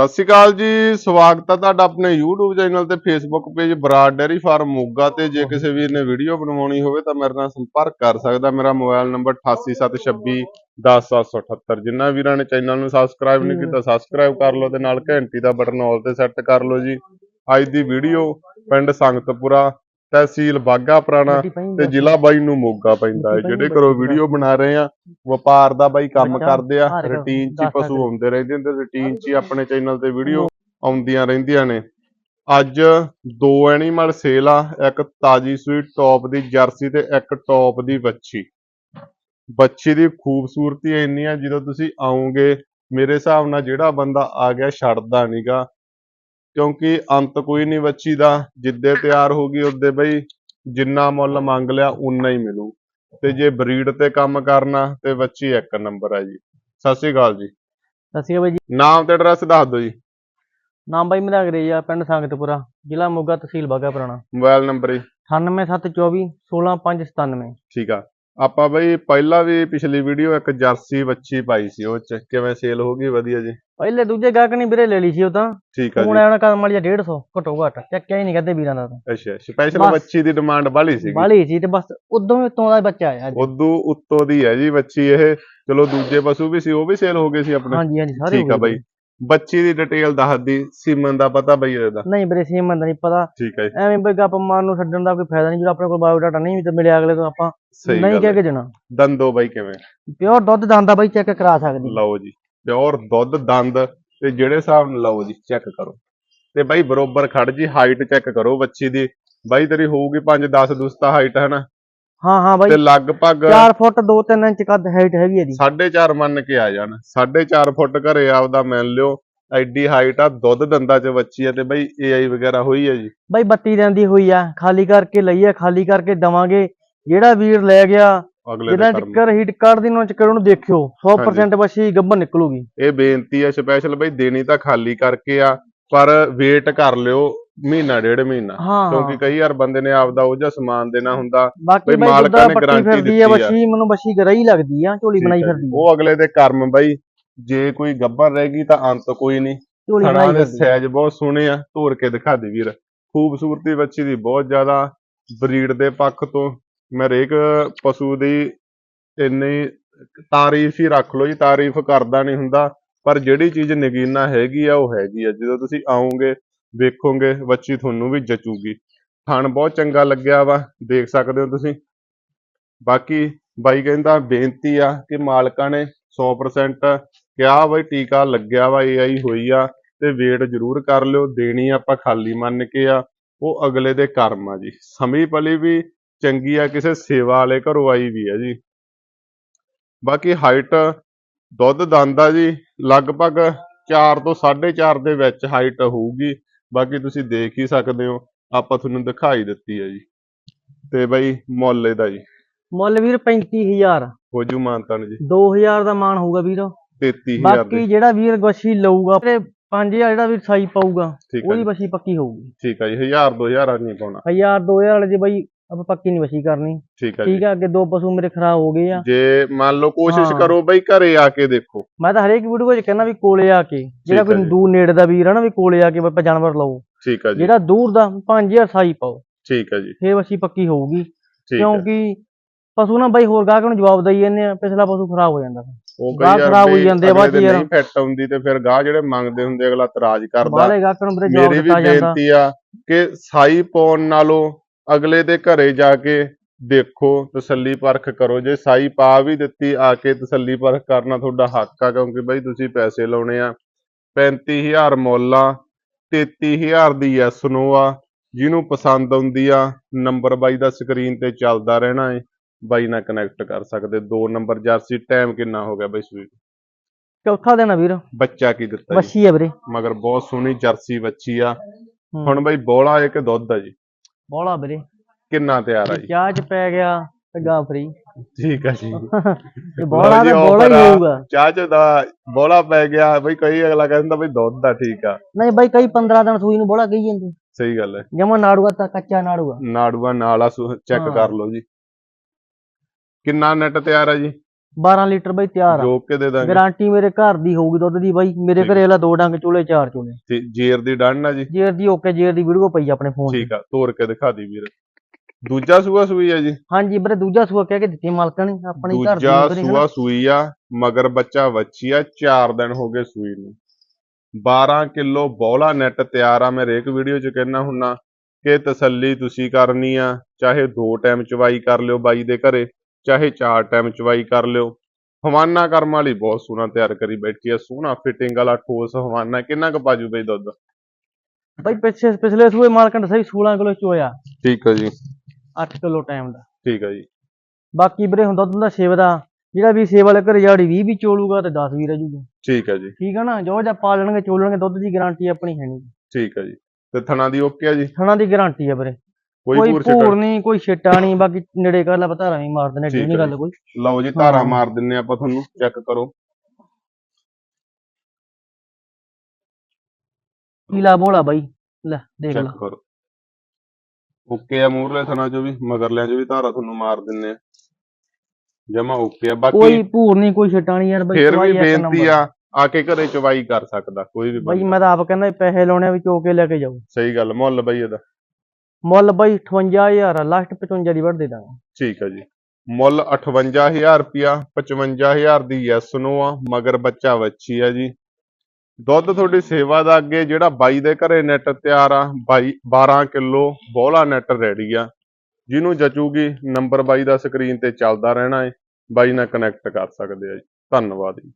ਸਤਿ ਸ਼੍ਰੀ ਅਕਾਲ ਜੀ, ਸਵਾਗਤ ਹੈ ਤੁਹਾਡਾ ਆਪਣੇ YouTube ਚੈਨਲ ਤੇ Facebook page Brar dairy farm Moga ਤੇ ਜੇ ਕਿਸੇ ਵੀਰ ਨੇ ਵੀਡੀਓ ਬਣਵਾਉਣੀ ਹੋਵੇ ਤਾਂ ਮੇਰੇ ਨਾਲ ਸੰਪਰਕ ਕਰ ਸਕਦਾ। ਮੇਰਾ ਮੋਬਾਈਲ ਨੰਬਰ 8876210778 ਜਿਨ੍ਹਾਂ ਵੀਰਾਂ ਨੇ ਚੈਨਲ ਨੂੰ ਸਬਸਕ੍ਰਾਈਬ ਨਹੀਂ ਕੀਤਾ ਸਬਸਕ੍ਰਾਈਬ ਕਰ ਲਓ ਤੇ ਨਾਲ ਘੰਟੀ ਦਾ ਬਟਨ ਆਲ ਤੇ ਸੈੱਟ ਕਰ ਲਓ ਜੀ। ਅੱਜ ਦੀ ਵੀਡੀਓ ਪਿੰਡ ਸੰਗਤਪੁਰਾ ਤਹਿਸੀਲ ਬਾਗਾ ਪੁਰਾਣਾ ਤੇ ਜ਼ਿਲ੍ਹਾ ਬਾਈ ਨੂੰ ਮੋਗਾ ਪੈਂਦਾ ਹੈ। ਜਿਹੜੇ ਘਰੋਂ ਵੀਡੀਓ ਬਣਾ ਰਹੇ ਆ ਵਪਾਰ ਦਾ ਬਾਈ ਕੰਮ ਕਰਦੇ ਆ ਰੁਟੀਨ 'ਚ ਪਸ਼ੂ। ਆਉਂਦੇ ਰਹਿੰਦੇ ਨੇ ਤੇ ਰੁਟੀਨ 'ਚ ਆਪਣੇ ਚੈਨਲ ਤੇ ਵੀਡੀਓ ਆਉਂਦੀਆਂ ਰਹਿੰਦੀਆਂ ਨੇ। ਅੱਜ ਦੋ ਐਨੀਮਲ ਸੇਲ ਆ ਇੱਕ ਤਾਜੀ ਸੂਈ ਟੌਪ ਦੀ ਜਰਸੀ ਤੇ ਇੱਕ ਟੌਪ ਦੀ ਬੱਚੀ ਬੱਚੀ ਦੀ ਖੂਬਸੂਰਤੀ ਇੰਨੀ ਆ ਜਦੋਂ ਤੁਸੀਂ ਆਓਗੇ ਮੇਰੇ ਹਿਸਾਬ ਨਾਲ ਜਿਹੜਾ ਬੰਦਾ ਆ ਗਿਆ ਛੱਡਦਾ ਨਹੀਂਗਾ ਕਿਉਂਕਿ ਅੰਤ ਕੋਈ ਨਹੀਂ ਬੱਚੀ ਦਾ ਜਿੱਦੇ ਤਿਆਰ ਹੋ ਗਈ ਉਹਦੇ ਬਈ ਜਿੰਨਾ ਮੁੱਲ ਮੰਗ ਲਿਆ ਉਨਾ ਹੀ ਮਿਲੂ। ਤੇ ਜੇ ਬਰੀਡ ਤੇ ਕੰਮ ਕਰਨਾ ਤੇ ਬੱਚੀ ਇੱਕ ਨੰਬਰ ਹੈ ਜੀ। ਸਤਿ ਸ਼੍ਰੀ ਅਕਾਲ ਜੀ। ਸਤਿ ਸ਼੍ਰੀ ਅਕਾਲ ਬਾਈ ਜੀ। ਨਾਮ ਤੇ ਐਡਰੈਸ ਦੱਸ ਦਿਓ ਜੀ। ਨਾਮ ਬਾਈ ਮੇਰਾ ਅੰਗਰੇਜ਼ ਆ ਪਿੰਡ ਸੰਗਤਪੁਰਾ ਜ਼ਿਲ੍ਹਾ ਮੋਗਾ ਤਹਿਸੀਲ ਬਾਗਾ ਪੁਰਾਣਾ। ਮੋਬਾਈਲ ਨੰਬਰ ਜੀ। 98724 16597 ਠੀਕ ਆ। ਆਪਾਂ ਬਈ ਪਹਿਲਾਂ ਵੀ ਪਿਛਲੀ ਵੀਡੀਓ ਇੱਕ ਜਰਸੀ ਬੱਚੀ ਪਾਈ ਸੀ ਉਹ ਚ ਕਿਵੇਂ ਸੇਲ ਹੋ ਗਈ ਵਧੀਆ ਜੀ? ਪਹਿਲੇ ਦੂਜੇ ਗਾਹਕ ਨਹੀਂ ਵੀਰੇ ਲੈ ਲਈ ਸੀ ਉਹ ਤਾਂ। ਠੀਕ ਆ ਹੁਣ ਜੀ। ਆਉਣਾ ਕਦਮ ਵਾਲੀ 150 ਘਟੋ ਘਟ ਚੱਕਿਆ ਹੀ ਨਹੀਂ ਕਦੇ ਵੀਰਾਂ ਦਾ ਤਾਂ। ਅੱਛਾ ਸਪੈਸ਼ਲ। ਬੱਚੀ ਦੀ ਡਿਮਾਂਡ ਵਾਲੀ ਸੀ ਬਾਲੀ ਸੀ ਤੇ ਬਸ ਉਦੋਂ ਉਤੋਂ ਦਾ ਬੱਚਾ ਆਇਆ ਅੱਜ। ਉਦੋਂ ਉੱਤੋਂ ਦੀ ਹੈ ਜੀ ਬੱਚੀ ਇਹ। ਚਲੋ ਦੂਜੇ ਪਸ਼ੂ ਵੀ ਸੀ ਉਹ ਵੀ ਸੇਲ ਹੋ ਗਏ ਸੀ ਆਪਣੇ। ਹਾਂਜੀ ਹਾਂਜੀ ਸਾਰੇ ਠੀਕ ਆ ਬਾਈ। ਬੱਚੀ ਦੀ ਡਿਟੇਲ ਦੱਸ ਦੀ ਸੀਮਨ ਦਾ ਪਤਾ ਬਈ ਇਹਦਾ? ਨਹੀਂ ਵੀਰੇ ਸੀਮਨ ਦਾ ਨਹੀਂ ਪਤਾ। ਠੀਕ ਹੈ ਐਵੇਂ ਬਈ ਗੱਪ ਮਾਰਨ ਨੂੰ ਛੱਡਣ ਦਾ ਕੋਈ ਫਾਇਦਾ ਨਹੀਂ ਜਦੋਂ ਆਪਣੇ ਕੋਲ ਬਾਇਓਡਾਟਾ ਨਹੀਂ ਵੀ ਤੇ ਮਿਲਿਆ ਅਗਲੇ ਤੋਂ ਆਪਾਂ ਨਹੀਂ ਕਹਿ ਕੇ ਦੇਣਾ। ਦੰਦੋ ਬਾਈ ਕਿਵੇਂ? ਪਿਓਰ ਦੁੱਧ ਦੰਦਾ ਬਾਈ ਚੈੱਕ ਕਰਾ ਸਕਦੀ। ਲਓ ਜੀ ਪਿਓਰ ਦੁੱਧ ਦੰਦ ਤੇ ਜਿਹੜੇ ਹਿਸਾਬ ਨਾਲ ਲਓ ਜੀ ਚੈੱਕ ਕਰੋ। ਤੇ ਬਾਈ ਬਰੋਬਰ ਖੜ ਜੀ ਹਾਈਟ ਚੈੱਕ ਕਰੋ ਬੱਚੀ ਦੀ। ਬਾਈ ਤੇਰੀ ਹੋਊਗੀ 5 10 ਦੁਸਤਾ ਹਾਈਟ ਹੈ ਨਾ। ਹਾਂ ਹਾਂ ਬਾਈ। ਤੇ ਲਗਭਗ 4 ਫੁੱਟ 2-3 ਇੰਚ ਕੱਦ ਹਾਈਟ ਹੈਗੀ ਇਹਦੀ। 4.5 ਮੰਨ ਕੇ ਆ ਜਾਣ। 4.5 ਫੁੱਟ ਘਰੇ ਆਪਦਾ ਮਿਲ ਲਿਓ। ਐਡੀ ਹਾਈਟ ਆ ਦੁੱਧ ਦੰਦਾਂ ਚ ਬੱਚੀ ਆ ਤੇ ਬਾਈ ਏਆਈ ਵਗੈਰਾ ਹੋਈ ਹੈ ਜੀ। ਬਾਈ 32 ਦਿਨ ਦੀ ਹੋਈ ਆ। ਖਾਲੀ ਕਰਕੇ ਲਈ ਆ ਖਾਲੀ ਕਰਕੇ ਦਵਾਂਗੇ। ਜਿਹੜਾ ਵੀਰ ਲੈ ਗਿਆ ਕਰਮ। ਚੱਕਰ ਹੀਟ ਕੱਢ ਦੀ ਨੂੰ ਚੱਕਰ ਉਹਨੂੰ ਦੇਖਿਓ। 100% ਬੱਚੀ ਗੱਭਰ ਨਿਕਲੂਗੀ। ਇਹ ਬੇਨਤੀ ਹੈ ਸਪੈਸ਼ਲ ਬਾਈ ਦੇਣੀ ਤਾਂ ਖਾਲੀ ਕਰਕੇ ਆ ਪਰ ਵੇਟ ਕਰ ਲਿਓ। ਮਹੀਨਾ ਡੇਢ ਮਹੀਨਾ। ਹਾਂ। ਕਿਉਂਕਿ ਕਈ ਵਾਰ ਬੰਦੇ ਨੇ ਆਪਦਾ ਉਹ ਜਿਹਾ ਸਮਾਨ ਦੇਣਾ ਹੁੰਦਾ ਬਾਕੀ ਬਈ ਬਾਈ ਮਾਲਕਾਂ ਦੁੱਧਾ ਨੇ ਪੱਟੀ guarantee ਫਿਰਦੀ ਆ ਦਿੱਤੀ ਆ। ਬੱਚੀ ਮੈਨੂੰ ਬੱਚੀ ਗਰਾਈ ਲੱਗਦੀ ਆ ਝੋਲੀ ਬਣਾਈ ਠੀਕ ਹੈ। ਫਿਰਦੀ। ਆ। ਉਹ ਅਗਲੇ ਦੇ ਕਰਮ ਬਾਈ ਜੇ ਕੋਈ ਗੱਭਰ ਰਹਿ ਗਈ ਤਾਂ ਅੰਤ ਕੋਈ ਨਹੀਂ। ਝੋਲੀ ਥਣਾ ਬਣਾਈ ਦੇ ਫਿਰਦੀ ਆ। ਸਾਈਜ਼ ਬਹੁਤ ਸੋਹਣੇ ਆ ਧੋਰ ਕੇ ਦਿਖਾ ਦੇ ਵੀਰ। ਖੂਬਸੂਰਤੀ ਬੱਚੀ ਦੀ ਬਹੁਤ ਜ਼ਿਆਦਾ ਬਰੀਡ ਦੇ ਪੱਖ ਤੋਂ ਮੈਂ ਹਰੇਕ ਪਸ਼ੂ ਦੀ ਇੰਨੀ ਤਾਰੀਫ ਹੀ ਰੱਖ ਲਓ ਜੀ ਤਾਰੀਫ ਕਰਦਾ ਨਹੀਂ ਹੁੰਦਾ। ਪਰ ਜਿਹੜੀ ਚੀਜ਼ ਨਗੀਨਾ ਹੈਗੀ ਆ ਉਹ ਹੈਗੀ ਆ। ਜਦੋਂ ਤੁਸੀਂ ਆਓਗੇ ਵੇਖੋਗੇ, ਬੱਚੀ ਤੁਹਾਨੂੰ ਵੀ ਜਚੂਗੀ। ਥਣ ਬਹੁਤ ਚੰਗਾ ਲੱਗਿਆ ਵਾ, ਦੇਖ ਸਕਦੇ ਹੋ ਤੁਸੀਂ। ਬਾਕੀ ਬਾਈ ਕਹਿੰਦਾ ਬੇਨਤੀ ਆ ਕਿ ਮਾਲਕਾਂ ਨੇ 100% ਕਿਹਾ ਬਈ ਟੀਕਾ ਲੱਗਿਆ ਵਾ ਏਆਈ ਹੋਈ ਆ, ਤੇ ਵੇਟ ਜ਼ਰੂਰ ਕਰ ਲਿਓ, ਦੇਣੀ ਆਪਾਂ ਖਾਲੀ ਮੰਨ ਕੇ ਆ, ਉਹ ਅਗਲੇ ਦੇ ਕਰਮ ਆ ਜੀ। ਸਮੀ ਪਲੀ ਵੀ ਚੰਗੀ ਆ, ਕਿਸੇ ਸੇਵਾ ਵਾਲੇ ਘਰੋਂ ਆਈ ਵੀ ਆ ਜੀ। ਬਾਕੀ ਹਾਈਟ ਦੁੱਧ ਦੰਦਾ ਜੀ, ਲਗਭਗ 4 ਤੋਂ 4.5 ਦੇ ਵਿੱਚ ਹਾਈਟ ਹੋਊਗੀ। ਬਾਕੀ ਤੁਸੀਂ ਦੇਖ ਹੀ ਸਕਦੇ ਹੋ ਆਪਾਂ ਤੁਹਾਨੂੰ ਦਿਖਾਈ ਦਿੱਤੀ ਆ ਜੀ। ਤੇ ਬਈ ਮੁੱਲ ਇਹਦਾ ਜੀ। ਮੁੱਲ ਵੀਰ 35000 ਹੋ ਜੂ ਮਾਨਤਨ ਜੀ। 2000 ਦਾ ਮਾਨ ਹੋਊਗਾ ਵੀਰ। 33000 ਬਾਕੀ ਜਿਹੜਾ ਵੀਰ ਬੱਚੀ ਲਊਗਾ ਤੇ 5000 ਜਿਹੜਾ ਵੀਰ ਸਾਈ ਪਾਊਗਾ ਹੈ ਉਹਦੀ ਜੀ। ਬੱਚੀ ਪੱਕੀ ਹੋਊਗੀ। ਠੀਕ ਹੈ ਜੀ 1000 2000 ਨਹੀਂ ਪਾਉਣਾ। 1000 2000 ਵਾਲੇ ਦੀ ਬਾਈ ਆਪਾਂ ਪੱਕੀ ਨਹੀਂ ਬੱਚੀ ਕਰਨੀ। ਠੀਕ ਹੈ ਜੀ। ਠੀਕ ਆ ਅੱਗੇ ਦੋ ਪਸ਼ੂ ਮੇਰੇ ਖਰਾਬ ਹੋ ਗਏ ਆ। ਜੇ ਮੰਨ ਲਓ ਕੋਸ਼ਿਸ਼ ਹਾਂ। ਕਰੋ ਬਈ ਘਰੇ ਆ ਕੇ ਦੇਖੋ। ਮੈਂ ਤਾਂ ਹਰੇਕ ਵੀਡੀਓ 'ਚ ਕਹਿੰਦਾ ਵੀ ਕੋਲੇ ਆ ਕੇ ਜਿਹੜਾ ਹੈ ਕੋਈ ਜੀ। ਦੂਰ ਨੇੜੇ ਦਾ ਵੀਰ ਆ ਨਾ ਵੀ ਕੋਲੇ ਆ ਕੇ ਆਪਾਂ ਜਾਨਵਰ ਲਓ। ਠੀਕ ਹੈ ਜੀ। ਜਿਹੜਾ ਦੂਰ ਦਾ 5000 ਸਾਈ ਪਾਓ। ਠੀਕ ਹੈ ਜੀ। ਫੇਰ ਬੱਚੀ ਪੱਕੀ ਹੋਊਗੀ। ਠੀਕ ਹੈ ਕਿਉਂਕਿ ਪਸ਼ੂ ਨਾ ਬਾਈ ਹੋਰ ਗਾਹਕ ਨੂੰ ਜਵਾਬ ਦੇਈ ਜਾਂਦੇ ਆ ਪਿਛਲਾ ਪਸ਼ੂ ਖਰਾਬ ਹੋ ਜਾਂਦਾ। ਉਹ ਗਾਹ ਕਈ ਖਰਾਬ ਹੋਈ ਜਾਂਦੇ ਆ ਬਾਅਦ ਦੇ ਚ ਯਾਰ। ਨਹੀਂ ਫਿੱਟ ਆਉਂਦੀ ਤੇ ਫਿਰ ਗਾਹ ਜਿਹੜੇ ਮੰਗਦੇ ਹੁੰਦੇ ਅਗਲਾ ਇਤਰਾਜ਼ ਕਰਦਾ। ਬਾਹਲੇ ਗਾਹਕ ਨੂੰ ਵੀਰੇ ਜਵਾਬ ਮੇਰੀ ਵੀ ਦਿੱਤਾ ਜਾਂਦਾ। ਬੇਨਤੀ ਆ ਕਿ ਸਾਈ ਪਾਉਣ ਨਾਲੋਂ ਅਗਲੇ ਦੇ ਘਰੇ ਜਾ ਕੇ ਦੇਖੋ ਤਸੱਲੀ ਪਰਖ ਕਰੋ। ਜੇ ਸਾਈ ਪਾ ਵੀ ਦਿੱਤੀ ਆ ਕੇ ਤਸੱਲੀ ਪਰਖ ਕਰਨਾ ਤੁਹਾਡਾ ਹੱਕ ਆ ਕਿਉਂਕਿ ਬਈ ਤੁਸੀਂ ਪੈਸੇ ਲਾਉਣੇ ਆ। 35000 ਮੁੱਲ ਆ 33000 ਦੀ ਐਸ ਨੋ ਆ। ਜਿਹਨੂੰ ਪਸੰਦ ਆਉਂਦੀ ਆ ਨੰਬਰ ਬਾਈ ਦਾ ਸਕਰੀਨ ਤੇ ਚੱਲਦਾ ਰਹਿਣਾ ਏ। ਬਾਈ ਨਾਲ ਕਨੈਕਟ ਕਰ ਸਕਦੇ। ਦੋ ਨੰਬਰ ਜਰਸੀ ਟਾਈਮ ਕਿੰਨਾ ਹੋ ਗਿਆ ਬਈ ਸਵੀਟ? ਚੌਥਾ ਦਿਨ ਆ ਵੀਰ। ਬੱਚਾ ਕੀ ਦਿੱਤਾ ਬੱਚੀ ਆ ਵੀਰੇ। ਮਗਰ ਬਹੁਤ ਸੋਹਣੀ ਜਰਸੀ ਬੱਚੀ ਆ। ਹੁਣ ਬਈ ਬੋਲਾ ਇੱਕ ਦੁੱਧ ਆ ਜੀ? ਬੋਲਾ ਵੀਰੇ। ਕਿੰਨਾ ਤਿਆਰ ਆ ਜੀ? ਚਾਹ ਚ ਪੈ ਗਿਆ ਤੇ ਗਾ ਫਰੀ। ਠੀਕ ਆ ਜੀ। ਇਹ ਬੋਲਾ ਤਾਂ ਬੋਲਾ ਹੀ। ਹੋਊਗਾ। ਚਾਹ ਚ ਦਾ ਬੋਲਾ ਪੈ ਗਿਆ ਬਈ ਕਈ ਅਗਲਾ ਕਹਿੰਦਾ ਬਈ ਦੁੱਧ ਆ ਠੀਕ ਆ। ਨਹੀਂ ਬਾਈ ਕਈ 15 ਦਿਨ ਸੂਈ ਨੂੰ ਬੋਲਾ ਕਹੀ ਜਾਂਦੇ। ਸਹੀ ਗੱਲ ਹੈ। ਜਮਾ ਨਾੜੂਆ ਤਾਂ ਕੱਚਾ ਨਾੜੂਆ। ਨਾੜੂਆ ਨਾਲ ਆ ਚੈੱਕ। ਕਰ ਲਓ ਜੀ। ਕਿੰਨਾ ਨੈਟ ਤਿਆਰ ਆ ਜੀ? 12 ਲੀਟਰ ਬਾਈ ਤਿਆਰ ਆ। ਜੋ ਕੇ ਦੇ ਦਾਂਗੇ। ਗਾਰੰਟੀ ਮੇਰੇ ਘਰ ਦੀ ਹੋਊਗੀ ਦੁੱਧ ਦੀ ਬਾਈ। ਮੇਰੇ ਘਰੇ ਵਾਲਾ ਦੋ ਡੰਗ ਚੋਲੇ ਚਾਰ ਚੋਲੇ ਤੇ ਜੇਰ ਦੀ ਡਨ ਆ ਜੀ? ਜੇਰ ਦੀ ਓਕੇ ਜੇਰ ਦੀ ਵੀਡੀਓ ਪਈ ਆਪਣੇ ਫੋਨ ਤੇ ਠੀਕ ਆ ਤੋਰ ਕੇ ਦਿਖਾ ਦੀ ਵੀਰ। ਦੂਜਾ ਸੂਆ ਸੂਈ ਆ ਜੀ। ਹਾਂਜੀ ਵੀਰੇ ਦੂਜਾ ਸੂਆ ਕਹਿ ਕੇ ਦਿੱਤੀ ਮਾਲਕਾਂ ਨੇ ਆਪਣੀ ਘਰ ਦੀ ਦੂਜਾ ਨੀ। ਸੂਆ ਸੂਈ ਆ ਮਗਰ ਬੱਚਾ ਵੱਛੀ ਆ 4 ਦਿਨ ਹੋ ਗਏ ਸੂਈ ਨੂੰ। 12 ਕਿਲੋ ਬੌਲਾ ਨੈਟ ਤਿਆਰ ਆ ਮੈਂ ਹਰੇਕ ਵੀਡੀਓ 'ਚ ਕਹਿਣਾ ਹੁੰਨਾ ਕਿ ਤਸੱਲੀ ਤੁਸੀਂ ਕਰਨੀ ਆ ਚਾਹੇ ਦੋ ਟਾਈਮ ਚਵਾਈ ਕਰ ਲਿਓ ਬਾਈ ਦੇ ਘਰੇ ਚਾਹੇ ਚਾਰ ਟਾਈਮ ਚਵਾਈ ਕਰ ਲਿਓ। ਹਵਾਨਾ ਕਰਮ ਵਾਲੀ ਬਹੁਤ ਸੋਹਣਾ ਤਿਆਰ ਕਰੀ ਬੈਠੀ ਆ ਸੋਹਣਾ ਫਿਟਿੰਗ ਵਾਲਾ ਠੋਸ ਹਵਾਨਾ ਕਿੰਨਾ ਕੁ ਪਾਜੂ ਬਈ ਦੁੱਧ? ਬਾਈ ਪਿਛਲੇ ਪਿਛਲੇ ਸੂਏ ਮਾਲਕਾਂ ਨੇ ਸਹੀ 16 ਕਿਲੋ ਚੋਇਆ। ਠੀਕ ਆ ਜੀ। 8 ਕਿਲੋ ਟਾਈਮ ਦਾ। ਠੀਕ ਆ ਜੀ। ਬਾਕੀ ਵੀਰੇ ਹੁੰਦਾ ਦੁੱਧ ਦਾ ਸੇਵ ਦਾ ਜਿਹੜਾ ਵੀ ਸੇਵ ਵਾਲੇ ਘਰੇ ਜਾੜੀ 20 ਵੀ ਚੋਲੂਗਾ ਤੇ 10 ਵੀ ਰਹਿ ਜੂਗਾ। ਠੀਕ ਆ ਜੀ। ਠੀਕ ਆ ਨਾ? ਜੋ ਜਾਂ ਪਾਲਣਗੇ ਚੋਲਣਗੇ ਦੁੱਧ ਦੀ ਗਾਰੰਟੀ ਆਪਣੀ ਹੈ ਨਹੀਂ। ਠੀਕ ਆ ਜੀ। ਤੇ ਥਣਾ ਦੀ ਓਕੇ ਆ ਜੀ? ਥਣਾ ਦੀ ਗਾਰੰਟੀ ਆ ਵੀਰੇ। ਕੋਈ ਭੂਰ ਨਹੀਂ ਕੋਈ ਛਿੱਟਾ ਨਹੀਂ ਬਾਕੀ ਨੇੜੇ ਕਰ ਲਾ ਪਤਾਰਾ ਵੀ ਮਾਰ ਦਿੰਦੇ ਠੀਕ ਨਹੀਂ ਗੱਲ ਕੋਈ। ਲਓ ਜੀ ਧਾਰਾ। ਮਾਰ ਦਿੰਨੇ ਆਪਾਂ ਤੁਹਾਨੂੰ ਚੈੱਕ ਕਰੋ। ਪੀਲਾ ਬੋਲਾ ਬਾਈ। ਲੈ ਦੇਖ ਚੈੱਕ ਲਾ। ਕਰੋ। ਓਕੇ ਆ ਮੂਰਲੇ ਥਣਾ ਚੋਂ ਵੀ ਮਗਰਲਿਆਂ ਚੋਂ ਵੀ ਧਾਰਾ ਤੁਹਾਨੂੰ ਮਾਰ ਦਿੰਨੇ ਆ। ਜਮਾ ਓਕੇ ਆ ਕੋਈ ਬਾਕੀ ਭੂਰ ਨਹੀਂ ਕੋਈ ਛਿੱਟਾ ਨਹੀਂ ਯਾਰ ਬਾਈ ਫੇਰ ਵੀ ਚਵਾਈ ਇੱਕ ਬੇਨਤੀ। ਆ ਆ ਕੇ ਘਰੇ ਚਵਾਈ ਕਰ ਸਕਦਾ ਕੋਈ ਵੀ ਬਾਈ ਬੰਦਾ। ਮੈਂ ਤਾਂ ਆਪ ਕਹਿੰਦਾ ਪੈਸੇ ਲਾਉਣੇ ਆ ਵੀ ਚੋ ਕੇ ਲੈ ਕੇ ਜਾਓ। ਸਹੀ ਗੱਲ ਮੁੱਲ ਬਈ ਇਹਦਾ। ਮੁੱਲ ਬਾਈ 58000 ਆ ਲਾਸਟ 55 ਦੀ ਵੜ ਦੇ ਦਾਂਗਾ। ਠੀਕ ਆ ਜੀ। ਮੁੱਲ 58000 ਰੁਪਿਆ 55000 ਦੀ ਯੈਸ ਨੋ ਆ ਮਗਰ ਬੱਚਾ ਵੱਛੀ ਆ ਜੀ। ਦੁੱਧ ਤੁਹਾਡੀ ਸੇਵਾ ਦਾ ਅੱਗੇ ਜਿਹੜਾ ਬਾਈ ਦੇ ਘਰੇ ਨੈਟ ਤਿਆਰ ਆ, ਬਾਈ 12 ਕਿਲੋ ਬੋਲਾ ਨੈਟ ਰੈਡੀ ਆ। ਜਿਹਨੂੰ ਜਚੂਗੀ ਨੰਬਰ ਬਾਈ ਦਾ ਸਕਰੀਨ ਤੇ ਚੱਲਦਾ ਰਹਿਣਾ ਏ। ਬਾਈ ਨਾਲ ਕਨੈਕਟ ਕਰ ਸਕਦੇ ਆ ਜੀ। ਧੰਨਵਾਦ ਜੀ।